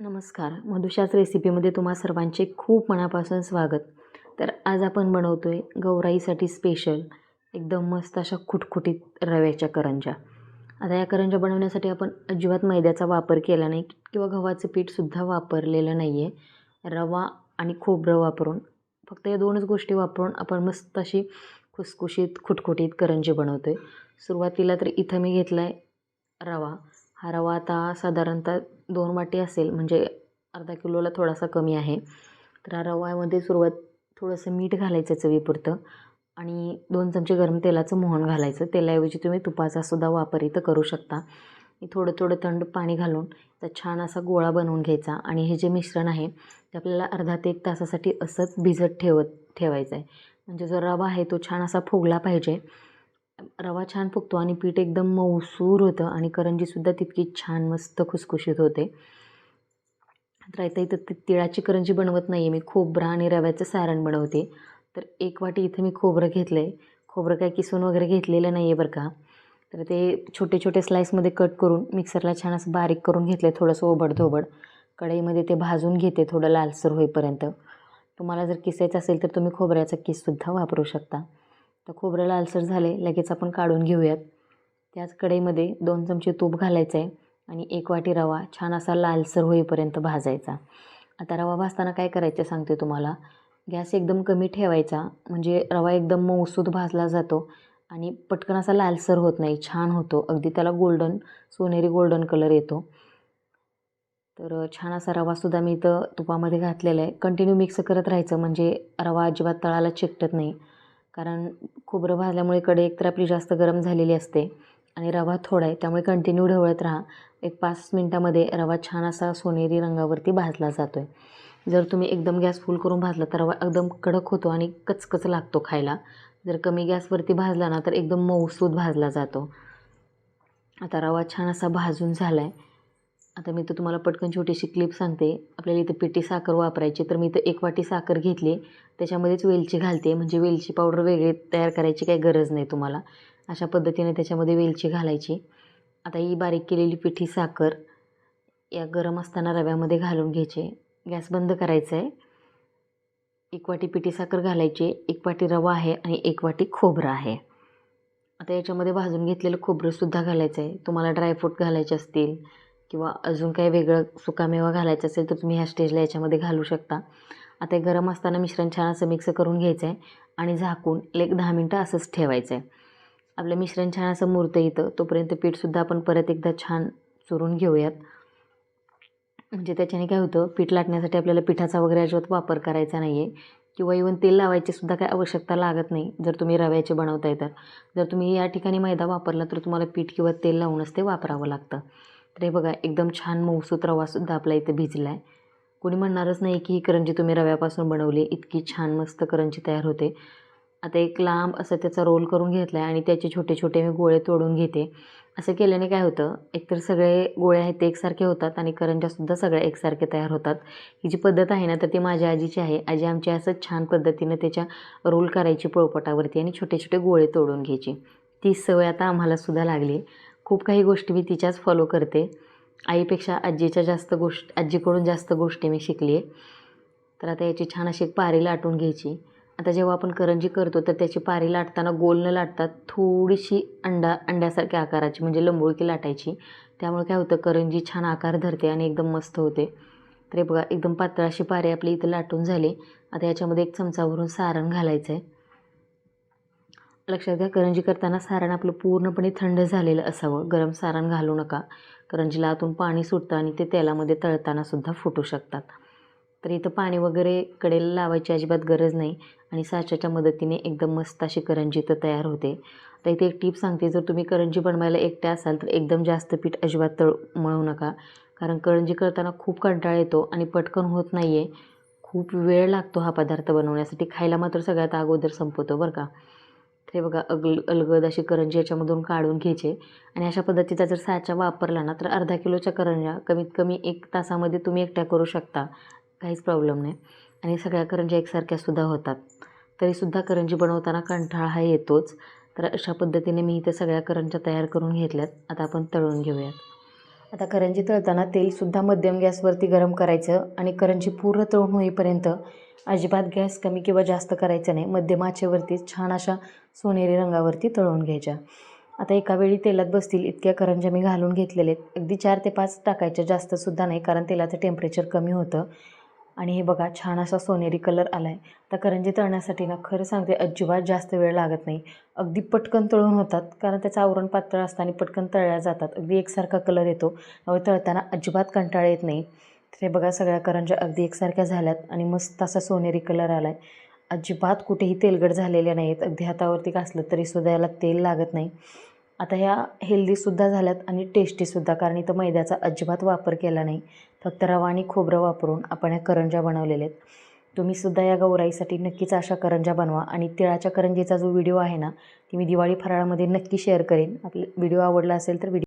नमस्कार. मधुशाच रेसिपीमध्ये तुम्हा सर्वांचे खूप मनापासून स्वागत. तर आज आपण बनवतो आहे गौराईसाठी स्पेशल एकदम मस्त अशा खुटखुटीत रव्याच्या करंज्या. आता या करंज्या बनवण्यासाठी आपण अजिबात मैद्याचा वापर केला नाही किंवा गव्हाचं पीठसुद्धा वापरलेलं नाही आहे रवा आणि खोबरं वापरून फक्त या दोनच गोष्टी वापरून आपण मस्त अशी खुसखुशीत खुटखुटीत करंजी बनवतो आहे सुरुवातीला तर इथं मी घेतला आहे रवा. हा रवा आता साधारणतः दोन वाटी असेल म्हणजे अर्धा किलोला थोडासा कमी आहे. तर हा रव्यामध्ये सुरुवात थोडंसं मीठ घालायचं चवीपुरतं आणि दोन चमचे गरम तेलाचं मोहन घालायचं. तेलाऐवजी तुम्ही तुपाचा सुद्धा वापर इथं करू शकता. मी थोडं थोडं थंड पाणी घालून तर छान असा गोळा बनवून घ्यायचा आणि हे जे मिश्रण आहे ते आपल्याला अर्धा ते एक तासासाठी असंच भिजत ठेवत ठेवायचं आहे म्हणजे जो रवा आहे तो छान असा फुगला पाहिजे. रवा छान फुगतो आणि पीठ एकदम मऊसूर होतं आणि करंजीसुद्धा तितकी छान मस्त खुसखुशीत होते. तर आता इथं ति तिळाची करंजी बनवत नाही आहे मी खोबरं आणि रव्याचं सारण बनवते. तर एक वाटी इथं मी खोबरं घेतलं आहे खोबरं काय किसून वगैरे घेतलेलं नाही आहे बरं का. तर ते छोटे छोटे स्लाईसमध्ये कट करून मिक्सरला छान असं बारीक करून घेतलं आहे थोडंसं ओबडधोबड. कढईमध्ये ते भाजून घेते थोडं लालसर होईपर्यंत. तुम्हाला जर किसायचं असेल तर तुम्ही खोबऱ्याचा किससुद्धा वापरू शकता. तर खोबरं लालसर झाले लगेच आपण काढून घेऊयात. त्याच कढईमध्ये दोन चमचे तूप घालायचं आहे आणि एक वाटी रवा छान असा लालसर होईपर्यंत भाजायचा. आता रवा भाजताना काय करायचं सांगते तुम्हाला? गॅस एकदम कमी ठेवायचा म्हणजे रवा एकदम मऊसूद भाजला जातो आणि पटकन असा लालसर होत नाही छान होतो. अगदी त्याला गोल्डन सोनेरी गोल्डन कलर येतो. तर छान असा रवासुद्धा मी इथं तुपामध्ये घातलेला आहे. कंटिन्यू मिक्स करत राहायचं म्हणजे रवा अजिबात तळाला चिकटत नाही. कारण खोबरं भाजल्यामुळे कढई एकतर आपली जास्त गरम झालेली असते आणि रवा थोडा आहे त्यामुळे कंटिन्यू ढवळत राहा. एक पाच मिनटामध्ये रवा छान असा सोनेरी रंगावरती भाजला जातो आहे जर तुम्ही एकदम गॅस फुल करून भाजला तर रवा एकदम कडक होतो आणि कचकच लागतो खायला. जर कमी गॅसवरती भाजला ना तर एकदम मऊसूद भाजला जातो. आता रवा छान असा भाजून झाला आहे आता मी तर तुम्हाला पटकन छोटीशी क्लिप सांगते. आपल्याला इथं पिठी साखर वापरायची तर मी इथं एक वाटी साखर घेतली. त्याच्यामध्येच वेलची घालते. म्हणजे वेलची पावडर वेगळी तयार करायची काही गरज नाही तुम्हाला. अशा पद्धतीने त्याच्यामध्ये वेलची घालायची. आता ही बारीक केलेली पिठी साखर या गरम असताना रव्यामध्ये घालून घ्यायचे. गॅस बंद करायचा आहे. एक वाटी पिठी साखर घालायची. एक वाटी रवा आहे आणि एक वाटी खोबरं आहे. आता याच्यामध्ये भाजून घेतलेलं खोबरंसुद्धा घालायचं आहे तुम्हाला ड्रायफ्रूट घालायचे असतील किंवा अजून काही वेगळं सुकामेवा घालायचा असेल तर तुम्ही ह्या स्टेजला याच्यामध्ये घालू शकता. आता हे गरम असताना मिश्रण छान असं मिक्स करून घ्यायचं आहे आणि झाकून एक दहा मिनटं असंच ठेवायचं आहे आपलं मिश्रण छान असं मुरतं येतं तोपर्यंत पीठसुद्धा आपण परत एकदा छान चुरून घेऊयात. म्हणजे त्याच्याने काय होतं पीठ लाटण्यासाठी आपल्याला पिठाचा वगैरे अजिबात वापर करायचा नाही आहे किंवा इवन तेल लावायची सुद्धा आवश्यकता लागत नाही जर तुम्ही रव्याचे बनवताय तर. जर तुम्ही या ठिकाणी मैदा वापरला तर तुम्हाला पीठ किंवा तेल लावूनच ते वापरावं लागतं. तर हे बघा एकदम छान मऊसूत रवासुद्धा आपला इथे भिजला आहे कोणी म्हणणारच नाही की ही करंजी तुम्ही रव्यापासून बनवली इतकी छान मस्त करंजी तयार होते. आता एक लांब असं त्याचा रोल करून घेतला आहे आणि त्याचे छोटे छोटे मी गोळे तोडून घेते. असं केल्याने काय होतं एकतर सगळे गोळे आहेत ते एकसारखे होतात आणि करंज्यासुद्धा सगळ्या एकसारखे तयार होतात. ही जी पद्धत आहे ना तर ती माझ्या आजीची आहे. आजी आमची असंच छान पद्धतीनं त्याच्या रोल करायची पोळपटावरती आणि छोटे छोटे गोळे तोडून घ्यायची. ती सवय आता आम्हालासुद्धा लागली. खूप काही गोष्टी मी तिच्याच फॉलो करते. आईपेक्षा आजीच्या जास्त गोष्ट आजीकडून जास्त गोष्टी मी शिकली आहे तर आता याची छान अशी एक पारी लाटून घ्यायची. आता जेव्हा आपण करंजी करतो तर त्याची पारी लाटताना गोल न लाटता थोडीशी अंडा अंड्यासारख्या आकाराची म्हणजे लंबोळकी लाटायची. त्यामुळे काय होतं करंजी छान आकार धरते आणि एकदम मस्त होते. तर हे बघा एकदम पातळ अशी पारी आपली इथं लाटून झाली. आता याच्यामध्ये एक चमचावरून सारण घालायचं आहे लक्षात घ्या करंजी करताना सारण आपलं पूर्णपणे थंड झालेलं असावं. गरम सारण घालू नका. करंजीला आतून पाणी सुटतं आणि ते तेलामध्ये तळतानासुद्धा फुटू शकतात. तर इथं पाणी वगैरे कडेला लावायची अजिबात गरज नाही आणि साच्याच्या मदतीने एकदम मस्त अशी करंजी तर तयार होते. तर इथे एक टीप सांगते जर तुम्ही करंजी बनवायला एकट्या असाल तर एकदम जास्त पीठ अजिबात तळ मळू नका. कारण करंजी करताना खूप कंटाळा येतो आणि पटकन होत नाही आहे खूप वेळ लागतो हा पदार्थ बनवण्यासाठी. खायला मात्र सगळ्यात अगोदर संपवतो बरं का. हे बघा अगल अलगद अशी करंजी याच्यामधून काढून घ्यायचे. आणि अशा पद्धतीचा जर साचा वापरला ना तर अर्धा किलोच्या करंज्या कमीत कमी एक तासामध्ये तुम्ही एकट्या करू शकता. काहीच प्रॉब्लेम नाही. आणि सगळ्या करंज्या एकसारख्यासुद्धा होतात. तरीसुद्धा करंजी बनवताना कंटाळा हा येतोच. तर अशा पद्धतीने मी इथे सगळ्या करंज्या तयार करून घेतल्यात. आता आपण तळून घेऊयात. आता करंजी तळताना तेलसुद्धा मध्यम गॅसवरती गरम करायचं आणि करंजी पूर्ण तळून होईपर्यंत अजिबात गॅस कमी किंवा जास्त करायचा नाही. मध्यम आचेवरतीच छान अशा सोनेरी रंगावरती तळून घ्यायच्या. आता एका वेळी तेलात बसतील इतक्या करंज्या मी घालून घेतलेले आहेत. अगदी चार ते पाच टाकायच्या जास्तसुद्धा नाही कारण तेलाचं टेम्परेचर कमी होतं. आणि हे बघा छान असा सोनेरी कलर आला आहे आता करंजी तळण्यासाठी ना खरं सांगते अजिबात जास्त वेळ लागत नाही. अगदी पटकन तळून होतात कारण त्याचं आवरण पातळ असतं आणि पटकन तळल्या जातात. अगदी एकसारखा कलर येतो. त्यामुळे तळताना अजिबात कंटाळा येत नाही. तर हे बघा सगळ्या करंज्या अगदी एकसारख्या झाल्यात आणि मस्त असा सोनेरी कलर आला आहे अजिबात कुठेही तेलगट झालेल्या नाहीत. अगदी हातावरती घासलं तरीसुद्धा याला तेल लागत नाही. आता ह्या हेल्दीसुद्धा झाल्यात आणि टेस्टीसुद्धा कारण इथं मैद्याचा अजिबात वापर केला नाही. फक्त रवा आणि खोबरं वापरून आपण ह्या करंज्या बनवलेल्या आहेत. तुम्हीसुद्धा या गौराईसाठी नक्कीच अशा करंजा बनवा आणि तिळाच्या करंजीचा जो व्हिडिओ आहे ना ती मी दिवाळी फराळामध्ये नक्की शेअर करेन. आपला व्हिडिओ आवडला असेल तर व्हिडिओ